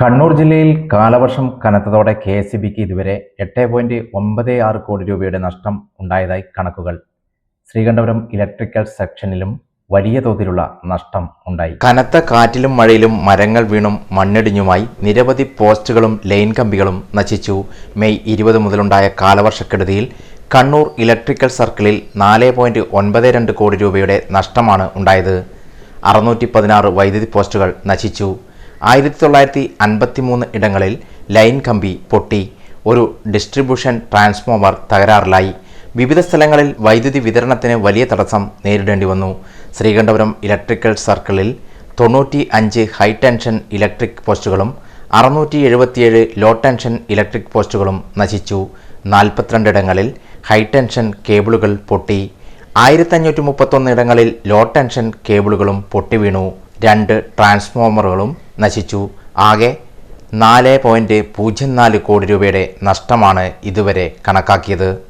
കണ്ണൂർ ജില്ലയിൽ കാലവർഷം കനത്തതോടെ K S ബിക്ക് ഇതുവരെ എട്ട് പോയിന്റ് ഒമ്പത് ആറ് കോടി രൂപയുടെ നഷ്ടം ഉണ്ടായതായി കണക്കുകൾ. ശ്രീകണ്ഠപുരം ഇലക്ട്രിക്കൽ സെക്ഷനിലും വലിയ തോതിലുള്ള നഷ്ടം ഉണ്ടായി. കനത്ത കാറ്റിലും മഴയിലും മരങ്ങൾ വീണും മണ്ണിടിഞ്ഞുമായി നിരവധി പോസ്റ്റുകളും ലൈൻ കമ്പികളും നശിച്ചു. മെയ് ഇരുപത് മുതലുണ്ടായ കാലവർഷക്കെടുതിയിൽ കണ്ണൂർ ഇലക്ട്രിക്കൽ സർക്കിളിൽ നാല് പോയിന്റ് ഒൻപത് രണ്ട് കോടി രൂപയുടെ നഷ്ടമാണ് ഉണ്ടായത്. അറുന്നൂറ്റി പതിനാറ് വൈദ്യുതി പോസ്റ്റുകൾ നശിച്ചു. ആയിരത്തി തൊള്ളായിരത്തി അൻപത്തി മൂന്ന് ഇടങ്ങളിൽ ലൈൻ കമ്പി പൊട്ടി ഒരു ഡിസ്ട്രിബ്യൂഷൻ ട്രാൻസ്ഫോമർ തകരാറിലായി. വിവിധ സ്ഥലങ്ങളിൽ വൈദ്യുതി വിതരണത്തിന് വലിയ തടസ്സം നേരിടേണ്ടി വന്നു. ശ്രീകണ്ഠപുരം ഇലക്ട്രിക്കൽ സർക്കിളിൽ തൊണ്ണൂറ്റി അഞ്ച് ഹൈ ടെൻഷൻ ഇലക്ട്രിക് പോസ്റ്റുകളും അറുന്നൂറ്റി എഴുപത്തിയേഴ് ലോ ടെൻഷൻ ഇലക്ട്രിക് പോസ്റ്റുകളും നശിച്ചു. നാൽപ്പത്തിരണ്ടിടങ്ങളിൽ ഹൈ ടെൻഷൻ കേബിളുകൾ പൊട്ടി. ആയിരത്തഞ്ഞൂറ്റി മുപ്പത്തൊന്ന് ഇടങ്ങളിൽ ലോ ടെൻഷൻ കേബിളുകളും പൊട്ടിവീണു. രണ്ട് ട്രാൻസ്ഫോമറുകളും നശിച്ചു. ആകെ നാല് പോയിന്റ് പൂജ്യം നാല് കോടി രൂപയുടെ നഷ്ടമാണ് ഇതുവരെ കണക്കാക്കിയത്.